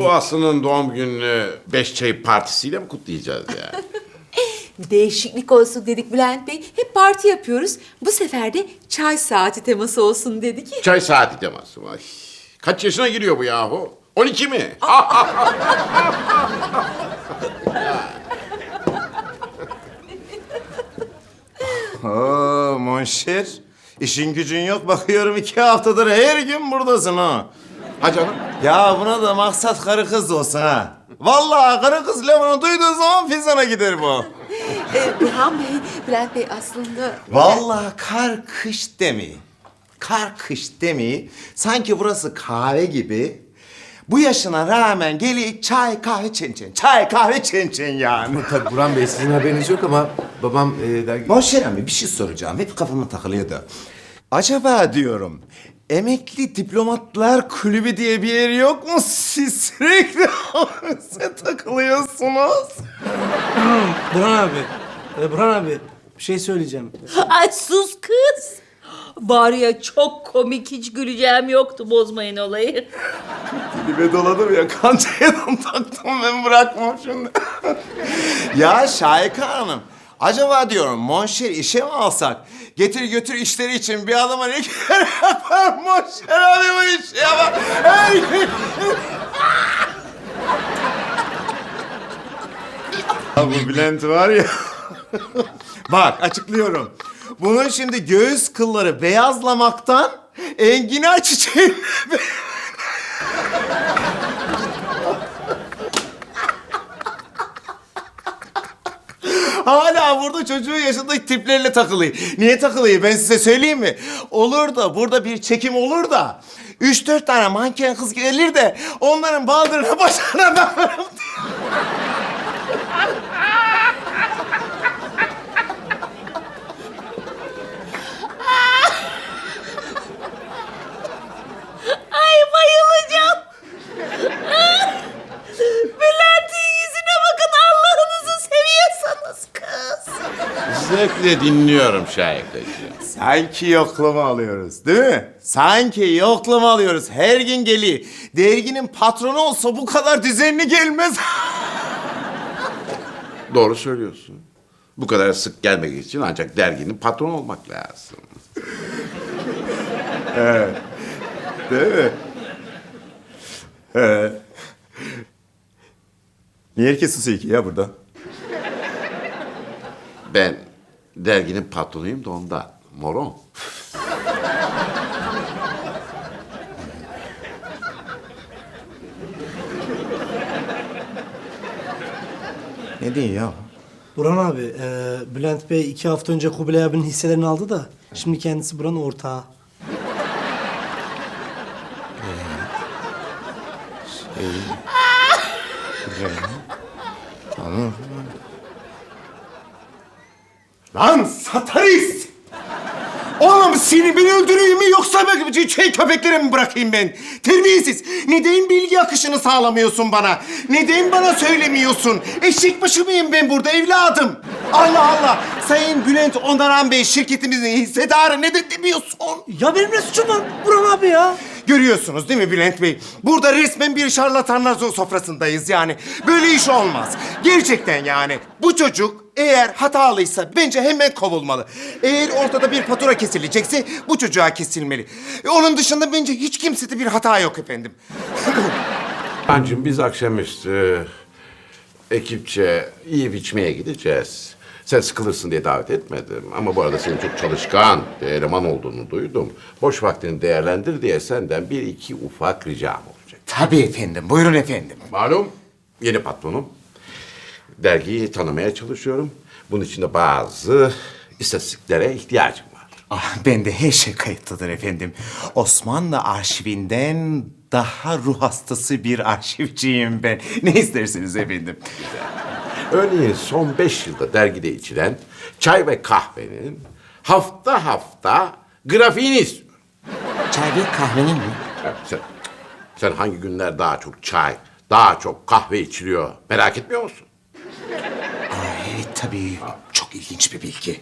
Bu Aslı'nın doğum gününü beş çay partisiyle mi kutlayacağız yani? Değişiklik olsun dedik Bülent Bey. Hep parti yapıyoruz. Bu sefer de çay saati teması olsun dedik. Çay saati teması. Ay, kaç yaşına giriyor bu yahu? 12 mi? Oo monşer. İşin gücün yok bakıyorum iki haftadır her gün buradasın ha. ha canım. Ya buna da maksat karı kız olsun ha. Vallahi karı kız lafını duyduğu zaman Fizan'a gider bu. Ee, Burhan Bey, Bülent Bey aslında... Vallahi kar kış demeyi. Kar kış demeyi. Sanki burası kahve gibi. Bu yaşına rağmen geliyor çay kahve çen çen. Çay kahve çen çen yani. Tabii Burhan Bey sizin haberiniz yok ama babam e, dergi... Monşer abi bir şey soracağım. Hep kafama takılıyordu. Acaba diyorum emekli diplomatlar kulübü diye bir yer yok mu? Siz sürekli size takılıyorsunuz. Burhan abi, e, Burhan abi bir şey söyleyeceğim. Ay sus kız. Bari ya çok komik hiç güleceğim yoktu bozmayın olayı. Dilime doladım ya kancayadan taktım ben bırakmam şimdi. ya Şahika Hanım. Acaba diyorum Monşer işe mi alsak? Getir götür işleri için bir adama ne kere yapar Monşer abi bu işi yapar. Hey! Ya bu Bülent var ya. Bak açıklıyorum. Bunun şimdi göğüs kılları beyazlamaktan enginar çiçeği Hala burada çocuğun yaşındaki tiplerle takılıyor. Niye takılıyor ben size söyleyeyim mi? Olur da burada bir çekim olur da... Üç dört tane manken kız gelir de onların baldırına başına bakarım Zevkle dinliyorum Şahikacığım. Sanki yoklama alıyoruz değil mi? Sanki yoklama alıyoruz. Her gün geliyor. Derginin patronu olsa bu kadar düzenli gelmez. Doğru söylüyorsun. Bu kadar sık gelmek için ancak derginin patronu olmak lazım. Değil mi? He. Niye herkes susuyor ki ya burada? Ben derginin patronuyum da ondan. Moron. Ne diyor ya? Burhan abi, e, Bülent Bey iki hafta önce Kubilay abinin hisselerini aldı da şimdi kendisi buranın ortağı. Lan satanist! Oğlum seni ben öldüreyim mi yoksa ben şey köpeklere mi bırakayım ben? Terbiyesiz. Neden bilgi akışını sağlamıyorsun bana? Neden bana söylemiyorsun? Eşek başı mıyım ben burada evladım? Allah Allah! Sayın Bülent Onaran Bey şirketimizin hissedarı neden demiyorsun? Ya benim ne suçum var Burhan abi ya? Görüyorsunuz değil mi Bülent Bey? Burada resmen bir şarlatanlar sofrasındayız yani. Böyle iş olmaz. Gerçekten yani. Bu çocuk eğer hatalıysa bence hemen kovulmalı. Eğer ortada bir fatura kesilecekse bu çocuğa kesilmeli. E, Onun dışında bence hiç kimsede bir hata yok efendim. Hancım biz akşamüstü ekipçe yiyip içmeye gideceğiz. Sen sıkılırsın diye davet etmedim. Ama bu arada senin çok çalışkan bir eleman olduğunu duydum. Boş vaktini değerlendir diye senden bir iki ufak ricam olacak. Tabii efendim. Buyurun efendim. Malum yeni patronum. Dergiyi tanımaya çalışıyorum. Bunun için de bazı istatistiklere ihtiyacım var. Ah, ben de her şey kayıtlıdır efendim. Osmanlı arşivinden daha ruh hastası bir arşivciyim ben. Ne istersiniz efendim? Örneğin son beş yılda dergide içilen çay ve kahvenin hafta hafta grafiğini istiyorum. Çay ve kahvenin mi? Evet, sen, sen hangi günler daha çok çay, daha çok kahve içiliyor merak etmiyor musun? Evet tabii. Çok ilginç bir bilgi.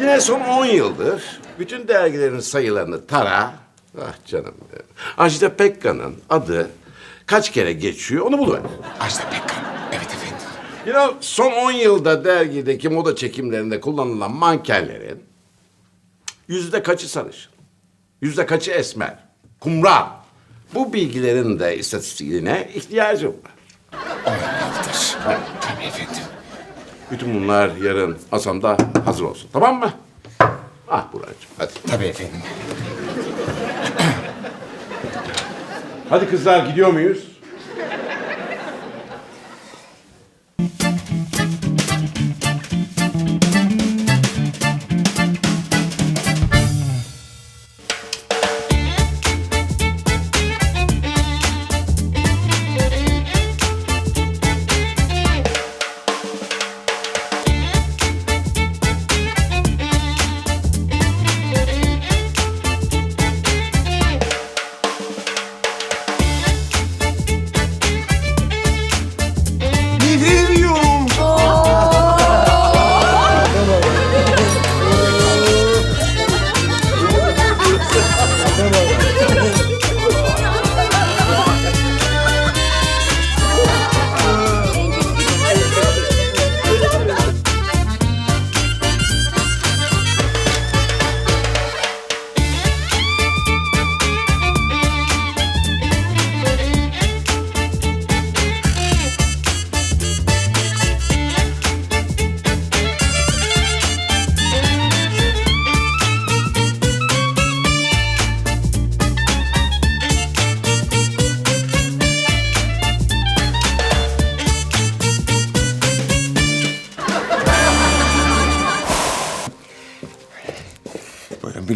Yine son 10 yıldır bütün dergilerin sayılarını tara. Ah canım benim. Ajda Pekkan'ın adı kaç kere geçiyor onu buluver. Ajda Pekkan. Evet efendim. Ya son 10 yılda dergideki moda çekimlerinde kullanılan mankenlerin yüzde kaçı sarışın, yüzde kaçı esmer, kumral. Bu bilgilerin de istatistiğine ihtiyacım var. Olmalıdır. Tabii efendim. Bütün bunlar yarın masamda hazır olsun. Tamam mı? Ah Buracığım hadi. Tabii efendim. Hadi kızlar gidiyor muyuz?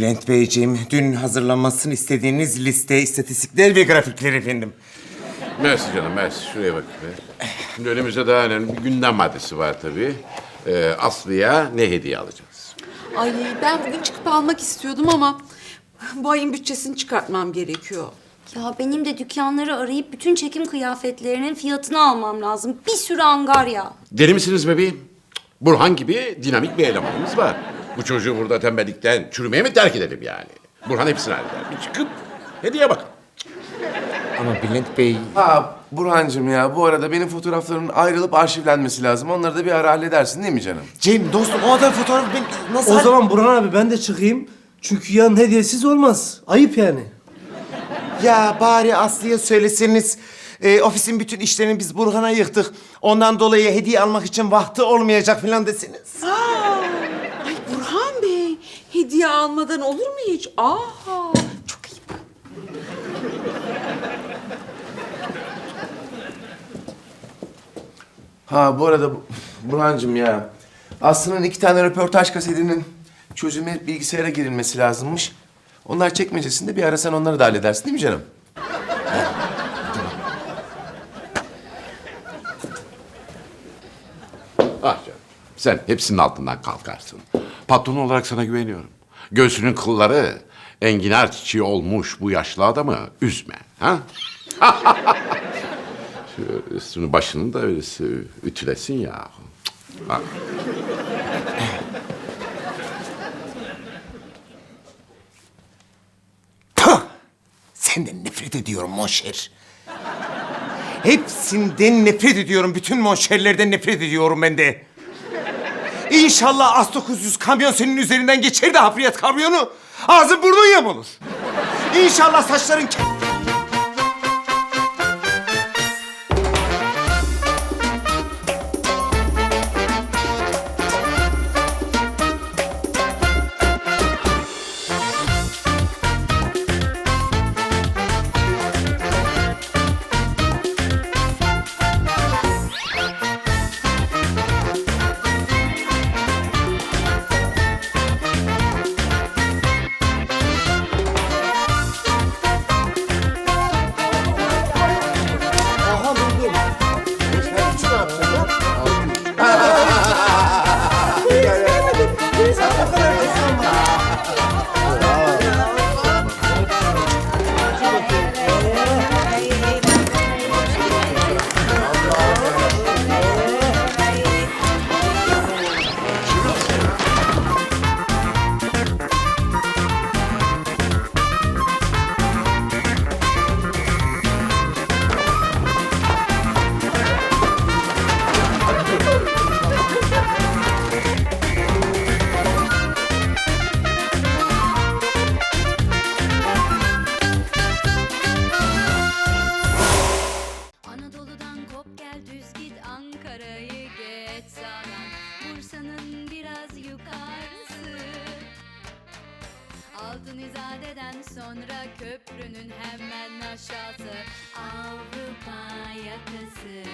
Bülent Beyciğim. Dün hazırlanmasını istediğiniz liste, istatistikler ve grafikler efendim. Mersi canım mersi. Şuraya bak be. Şimdi önümüzde daha önemli bir gündem maddesi var tabii. Ee, Aslı'ya ne hediye alacağız? Ay ben bugün çıkıp almak istiyordum ama bu ayın bütçesini çıkartmam gerekiyor. Ya benim de dükkanları arayıp bütün çekim kıyafetlerinin fiyatını almam lazım. Bir sürü angarya. Deli misiniz bebeğim? Burhan gibi dinamik bir elemanımız var. Bu çocuğu burada tembellikten çürümeye mi terk edelim yani? Burhan hepsini halleder. Bir çıkıp hediye bakalım. Ama Bülent Bey... Ha Burhan'cığım ya bu arada benim fotoğraflarımın ayrılıp arşivlenmesi lazım. Onları da bir ara halledersin değil mi canım? Cem dostum o kadar fotoğraf ben nasıl... O zaman Burhan abi ben de çıkayım. Çünkü yan hediyesiz olmaz. Ayıp yani. Ya bari Aslı'ya söyleseniz. e, ofisin bütün işlerini biz Burhan'a yıktık. Ondan dolayı hediye almak için vakti olmayacak falan desiniz. Hediye almadan olur mu hiç? Aa, çok ayıp. Ha bu arada Bu- Burhan'cığım ya. Aslı'nın iki tane röportaj kasetinin çözümü bilgisayara girilmesi lazımmış. Onlar çekmecesinde bir ara sen onları da halledersin değil mi canım? Ah canım. Sen hepsinin altından kalkarsın. Patron olarak sana güveniyorum. Göğsünün kılları enginar çiçeği olmuş bu yaşlı adamı üzme. Ha? Şu üstünü başını da öylesi ütülesin ya. Senden nefret ediyorum monşer. Hepsinden nefret ediyorum. Bütün monşerlerden nefret ediyorum ben de. İnşallah As-900 kamyon senin üzerinden geçer de hafriyat kamyonu. Ağzın burnun yem olur. İnşallah saçların... Anadolu'dan kop gel düz git Ankara'yı geç. Sağdan Bursa'nın biraz yukarısı. Altın izadeden sonra köprünün hemen aşağısı. Avrupa yakası.